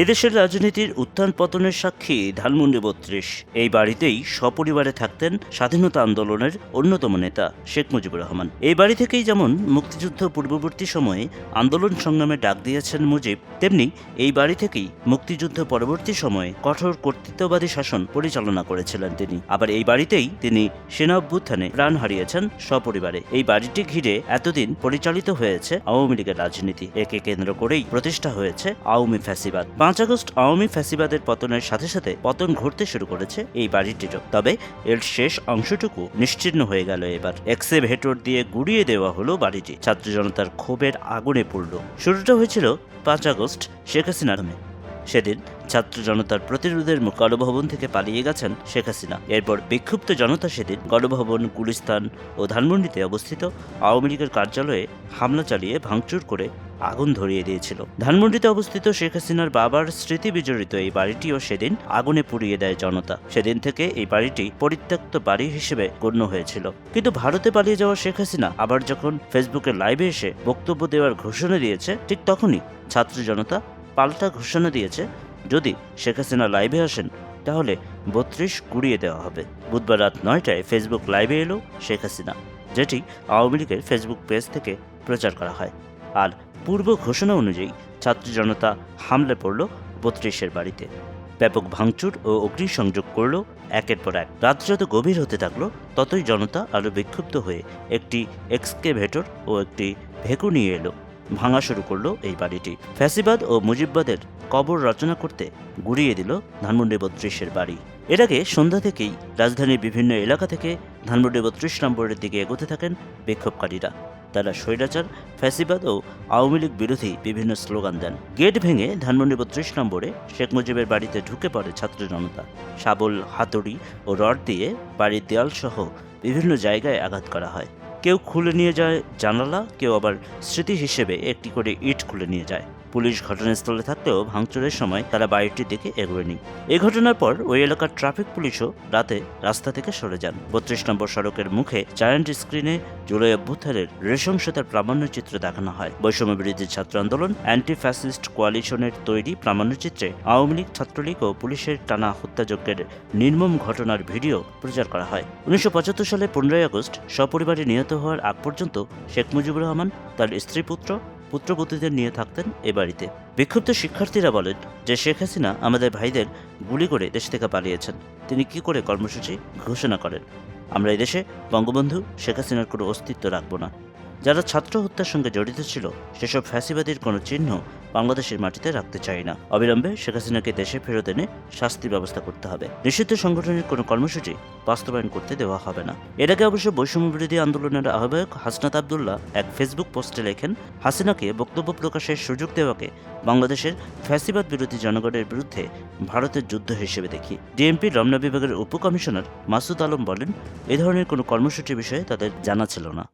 এদেশের রাজনীতির উত্থান পতনের সাক্ষী ধানমন্ডি বত্রিশ। এই বাড়িতেই সপরিবারে থাকতেন স্বাধীনতা আন্দোলনের অন্যতম নেতা শেখ মুজিবুর রহমান। এই বাড়ি থেকেই যেমন মুক্তিযুদ্ধ পূর্ববর্তী সময়ে আন্দোলন সংগ্রামে ডাক দিয়েছেন মুজিব, তেমনি এই বাড়ি থেকেই মুক্তিযুদ্ধ পরবর্তী সময়ে কঠোর কর্তৃত্ববাদী শাসন পরিচালনা করেছিলেন তিনি। আবার এই বাড়িতেই তিনি সেনা অভ্যুত্থানে প্রাণ হারিয়েছেন সপরিবারে। এই বাড়িটি ঘিরে এতদিন পরিচালিত হয়েছে আওয়ামী লীগের রাজনীতি। একে কেন্দ্র করেই প্রতিষ্ঠা হয়েছে আওয়ামী ফ্যাসিবাদ। পাঁচ আগস্ট আওয়ামী ফ্যাসিবাদের পতনের সাথে সাথে পতন ঘটতে শুরু করেছে এই বাড়িটিরও তবে এর শেষ অংশটুকু নিশ্চিহ্ন হয়ে গেল এবার। এক্সে ভেটর দিয়ে গুড়িয়ে দেওয়া হলো বাড়িটি। ছাত্র জনতার ক্ষোভের আগুনে পড়ল। শুরুটা হয়েছিল পাঁচ আগস্ট শেখ হাসিনার নামে। সেদিন ছাত্র জনতার প্রতিরোধের গণভবন থেকে পালিয়ে গেছেন শেখ হাসিনা। এরপর বিক্ষুব্ধ জনতা সেদিন গণভবন, গুলিস্তান ও ধানমন্ডিতে অবস্থিত আওয়ামী লীগের কার্যালয়ে হামলা চালিয়ে ভাঙচুর করে আগুন ধরিয়ে দিয়েছিল। ধানমন্ডিতে অবস্থিত শেখ হাসিনার বাবার স্মৃতি বিজড়িত এই বাড়িটিও সেদিন আগুনে পুড়িয়ে দেয় জনতা। সেদিন থেকে এই বাড়িটি পরিত্যক্ত বাড়ি হিসেবে গণ্য হয়েছিল। কিন্তু ভারতে পালিয়ে যাওয়া শেখ হাসিনা আবার যখন ফেসবুকে লাইভে এসে বক্তব্য দেওয়ার ঘোষণা দিয়েছে, ঠিক তখনই ছাত্র জনতা পাল্টা ঘোষণা দিয়েছে, যদি শেখ হাসিনা লাইভে আসেন, তাহলে বত্রিশ কুড়িয়ে দেওয়া হবে। বুধবার রাত নয়টায় ফেসবুক লাইভে এলো শেখ হাসিনা, যেটি আওয়ামী লীগের ফেসবুক পেজ থেকে প্রচার করা হয়। আর পূর্ব ঘোষণা অনুযায়ী ছাত্র জনতা হামলে পড়ল বত্রিশের বাড়িতে। ব্যাপক ভাঙচুর ও অগ্নিসংযোগ করল, একের পর এক। রাত যত গভীর হতে থাকল, ততই জনতা আরও বিক্ষুব্ধ হয়ে একটি এক্সকেভেটর ও একটি ভেকু নিয়ে এলো। ভাঙা শুরু করল এই বাড়িটি। ফ্যাসিবাদ ও মুজিববাদের কবর রচনা করতে গুড়িয়ে দিল ধানমন্ডি বত্রিশের বাড়ি। এর আগে সন্ধ্যা থেকেই রাজধানীর বিভিন্ন এলাকা থেকে ধানমন্ডি বত্রিশ নম্বরের দিকে এগোতে থাকেন বিক্ষোভকারীরা। তারা স্বৈরাচার, ফ্যাসিবাদ ও আওয়ামী লীগ বিরোধী বিভিন্ন স্লোগান দেন। গেট ভেঙে ধানমন্ডি বত্রিশ নম্বরে শেখ মুজিবের বাড়িতে ঢুকে পড়ে ছাত্র জনতা। শাবল, হাতুড়ি ও রড দিয়ে বাড়ির দেয়াল সহ বিভিন্ন জায়গায় আঘাত করা হয়। কেউ খুলে নিয়ে যায় জানালা, কেউ আবার স্মৃতি হিসেবে একটি করে ইট খুলে নিয়ে যায়। পুলিশ ঘটনাস্থলে থাকলেও ভাঙচুরের সময় তারা বাড়িটির দিকে এগোয়নি। এই ঘটনার পর ওই এলাকার ট্রাফিক পুলিশও রাতে রাস্তা থেকে সরে যান। বত্রিশ নম্বর সড়কের মুখে জায়ান্ট স্ক্রিনে জুলাই অভ্যুত্থানের নৃশংসতার প্রামাণ্য চিত্র দেখানো হয়। বৈষম্য বিরোধী ছাত্র আন্দোলন অ্যান্টি ফ্যাসিস্ট কোয়ালিশনের তৈরি প্রামাণ্যচিত্রে আওয়ামী লীগ, ছাত্রলীগ ও পুলিশের টানা হত্যাযজ্ঞের নির্মম ঘটনার ভিডিও প্রচার করা হয়। উনিশশো পঁচাত্তর সালে পনেরোই আগস্ট সপরিবারে নিহত হওয়ার আগ পর্যন্ত শেখ মুজিবুর রহমান তার স্ত্রী পুত্র পুত্রবধূদের নিয়ে থাকতেন এ বাড়িতে। বিক্ষুব্ধ শিক্ষার্থীরা বলেন যে শেখ হাসিনা আমাদের ভাইদের গুলি করে দেশ থেকে পালিয়েছেন। তিনি কি করে কর্মসূচি ঘোষণা করেন? আমরা এদেশে বঙ্গবন্ধু শেখ হাসিনার কোনো অস্তিত্ব রাখব না। যারা ছাত্র হত্যার সঙ্গে জড়িত ছিল, সেসব ফ্যাসিবাদীর কোনো চিহ্ন বাংলাদেশের মাটিতে রাখতে চাই না। অবিলম্বে শেখ হাসিনাকে দেশে ফেরত এনে শাস্তির ব্যবস্থা করতে হবে। নিষিদ্ধ সংগঠনের কোনো কর্মসূচি বাস্তবায়ন করতে দেওয়া হবে না। এর আগে অবশ্য বৈষম্য বিরোধী আন্দোলনের আহ্বায়ক হাসনাত আবদুল্লাহ এক ফেসবুক পোস্টে লেখেন, হাসিনাকে বক্তব্য প্রকাশের সুযোগ দেওয়াকে বাংলাদেশের ফ্যাসিবাদ বিরোধী জনগণের বিরুদ্ধে ভারতের যুদ্ধ হিসেবে দেখি। ডিএমপি রমনা বিভাগের উপকমিশনার মাসুদ আলম বলেন, এ ধরনের কোনো কর্মসূচি বিষয়ে তাদের জানা ছিল না।